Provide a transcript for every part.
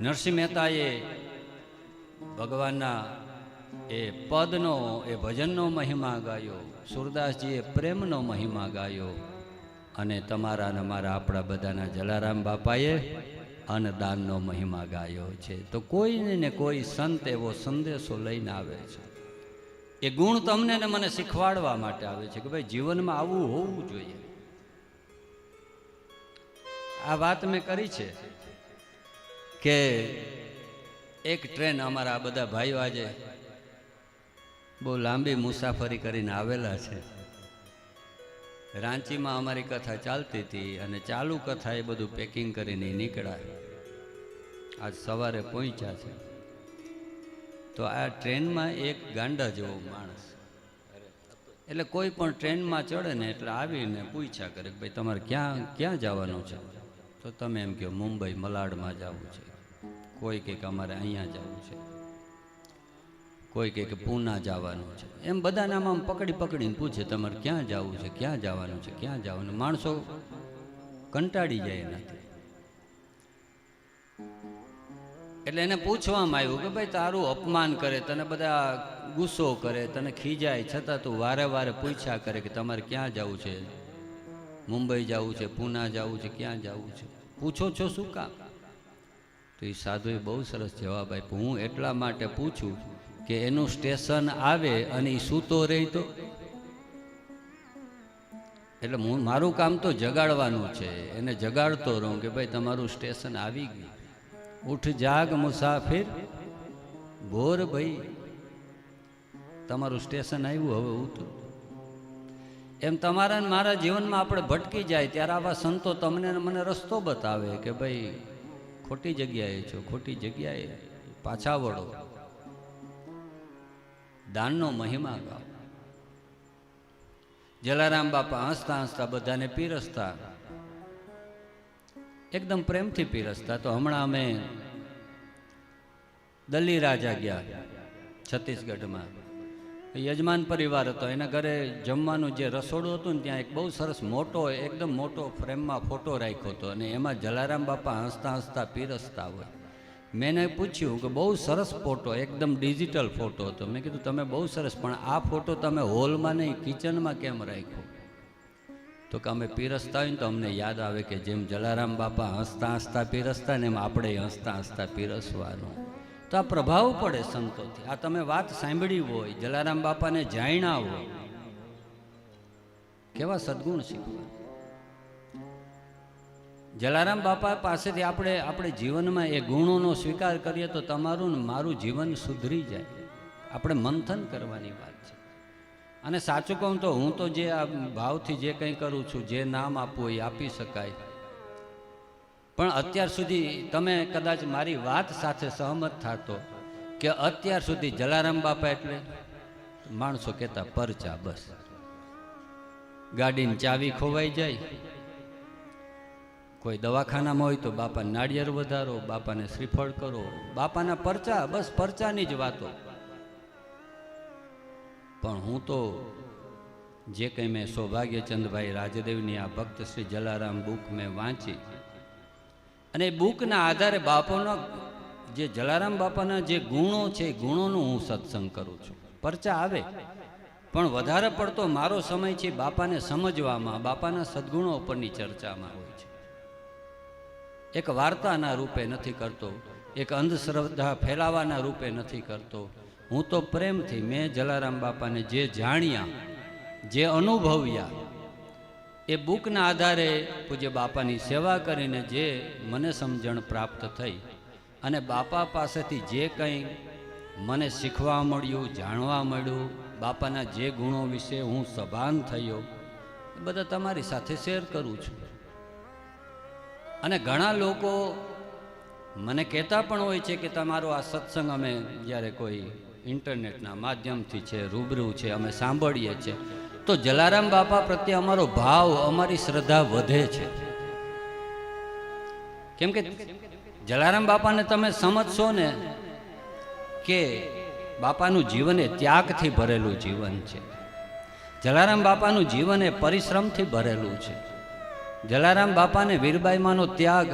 નરસિંહ મહેતાએ ભગવાનના એ પદનો, એ ભજનનો મહિમા ગાયો, સુરદાસજીએ પ્રેમનો મહિમા ગાયો અને તમારા અને મારા આપણા બધાના જલારામ બાપાએ અન્નદાનનો મહિમા ગાયો છે. તો કોઈને ને કોઈ સંત એવો સંદેશો લઈને આવે છે. એ ગુણ તમને ને મને શીખવાડવા માટે આવે છે કે ભાઈ જીવનમાં આવું હોવું જોઈએ. આ વાત મેં કરી છે. કે એક ટ્રેન અમારા આ બધા ભાઈઓ આજે બહુ લાંબી મુસાફરી કરીને આવેલા છે. રાંચીમાં અમારી કથા ચાલતી હતી અને ચાલુ કથા એ બધું પેકિંગ કરીને નીકળ્યા. આજ સવારે પહોંચ્યા છે. તો આ ટ્રેનમાં એક ગાંડા જેવો માણસ. એટલે કોઈ પણ ટ્રેનમાં ચડે ને એટલે આવીને પૂછ્યા કરે ભાઈ તમારે ક્યાં ક્યાં જવાનું છે? તો તમે એમ કહો, મુંબઈ, મલાડમાં જવું છે. કોઈ કહે કે અમારે અહીંયા જવું છે. કોઈ કહે કે પૂના જવાનું છે. એમ બધાને આમ આમ પકડી પકડીને પૂછે, તમારે ક્યાં જવું છે? ક્યાં જવાનું છે? ક્યાં જવાનું? માણસો કંટાળી જાય એનાથી. એટલે એને પૂછવામાં આવ્યું કે, ભાઈ, તારું અપમાન કરે, તને બધા ગુસ્સો કરે, તને ખીજાય, છતાં તું વારે વારે પૂછ્યા કરે કે તમારે ક્યાં જવું છે? મુંબઈ જવું છે, પૂના જવું છે, ક્યાં જવું છે? પૂછો છો શું કામ? તો એ સાધુએ બહુ સરસ જવાબ આપ્યો. હું એટલા માટે પૂછું કે એનું સ્ટેશન આવે અને એ સૂતો રહી તો? એટલે હું, મારું કામ તો જગાડવાનું છે. એને જગાડતો રહું કે ભાઈ તમારું સ્ટેશન આવી ગયું. ઉઠ જાગ મુસાફિર. ભોર ભાઈ. તમારું સ્ટેશન આવ્યું, હવે ઉતરો. એમ તમારા મારા જીવનમાં આપણે ભટકી જાય ત્યારે આવા સંતો તમને મને રસ્તો બતાવે કે ભાઈ ખોટી જગ્યાએ છો, ખોટી જગ્યાએ પાછા વળો. દાનનો મહિમા ગાઓ. જલારામ બાપા હસતા હસતા બધાને પીરસતા. એકદમ પ્રેમથી પીરસતા. તો હમણાં અમે દલ્લી રાજા ગયા છત્તીસગઢમાં. યજમાન પરિવાર હતો. એના ઘરે જમવાનું જે રસોડું હતું ને ત્યાં એક બહુ સરસ મોટો, એકદમ મોટો ફ્રેમમાં ફોટો રાખ્યો હતો અને એમાં જલારામ બાપા હસતા હસતા પીરસતા હોય. મેં એને પૂછ્યું કે બહુ સરસ ફોટો, એકદમ ડિજિટલ ફોટો હતો. મેં કીધું, તમે બહુ સરસ, પણ આ ફોટો તમે હોલમાં નહીં, કિચનમાં કેમ રાખ્યો? તો કે અમે પીરસતા હોય ને તો અમને યાદ આવે કે જેમ જલારામ બાપા હસતા હસતા પીરસતા ને એમ આપણે હસતા હસતા પીરસવાનું. તો આ પ્રભાવ પડે સંતોથી. આ તમે વાત સાંભળી હોય, જલારામ બાપાને જાણ્યા હોય, કેવા સદગુણ શીખવા. જલારામ બાપા પાસેથી આપણે આપણે જીવનમાં એ ગુણોનો સ્વીકાર કરીએ તો તમારું ને મારું જીવન સુધરી જાય. આપણે મંથન કરવાની વાત છે. અને સાચું કહું તો હું તો જે આ ભાવથી જે કંઈ કરું છું, જે નામ આપવું એ આપી શકાય. પણ અત્યાર સુધી તમે કદાચ મારી વાત સાથે સહમત થતો કે અત્યાર સુધી જલારામ બાપા એટલે? માણસો કહેતા, પરચા, બસ. ગાડીની ચાવી ખોવાઈ જાય. કોઈ દવાખાનામાં હોય તો બાપા નાળિયેર વધારો, બાપાને શ્રીફળ કરો. બાપાના પરચા, બસ પરચાની જ વાતો. પણ હું તો જે કંઈ મેં સૌભાગ્યચંદભાઈ રાજદેવની આ ભક્ત શ્રી જલારામ બુક મેં વાંચી અને બુકના આધારે બાપોનો જે જલારામ બાપાના જે ગુણો છે, એ ગુણોનું હું સત્સંગ કરું છું. પરચા આવે. પણ વધારે પડતો મારો સમય છે બાપાને સમજવામાં, બાપાના સદગુણો ઉપરની ચર્ચામાં હોય છે. એક વાર્તાના રૂપે નથી કરતો, એક અંધશ્રદ્ધા ફેલાવાના રૂપે નથી કરતો. હું તો પ્રેમથી મેં જલારામ બાપાને જે જાણ્યા, જે અનુભવ્યા એ બુકના આધારે પૂજ્ય બાપાની સેવા કરીને જે મને સમજણ પ્રાપ્ત થઈ અને બાપા પાસેથી જે કંઈ મને શીખવા મળ્યું, જાણવા મળ્યું, બાપાના જે ગુણો વિશે હું સભાન થયો, એ બધા તમારી સાથે શેર કરું છું. અને ઘણા લોકો મને કહેતા પણ હોય છે કે તમારો આ સત્સંગ અમે જ્યારે કોઈ ઇન્ટરનેટના માધ્યમથી છે, રૂબરૂ છે, અમે સાંભળીએ છીએ. તો જલારામ બાપા પ્રત્યે અમારો ભાવ, અમારી શ્રદ્ધા વધે છે. કેમ કે જલારામ બાપાને તમે સમજશો ને કે બાપાનું જીવન એ ત્યાગથી ભરેલું જીવન છે. જલારામ બાપાનું જીવન એ પરિશ્રમથી ભરેલું છે. જલારામ બાપાને વીરબાઈમાંનો ત્યાગ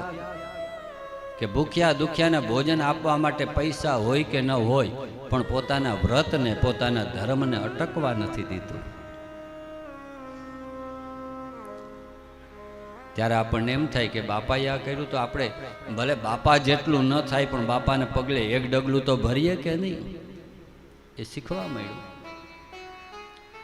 કે ભૂખ્યા દુખ્યાને ભોજન આપવા માટે પૈસા હોય કે ન હોય, પણ પોતાના વ્રતને, પોતાના ધર્મને અટકવા નથી દીધું. ત્યારે આપણને એમ થાય કે બાપાએ આ કર્યું તો આપણે ભલે બાપા જેટલું ન થાય પણ બાપાને પગલે એક ડગલું તો ભરીએ કે નહીં? એ શીખવા મળ્યું.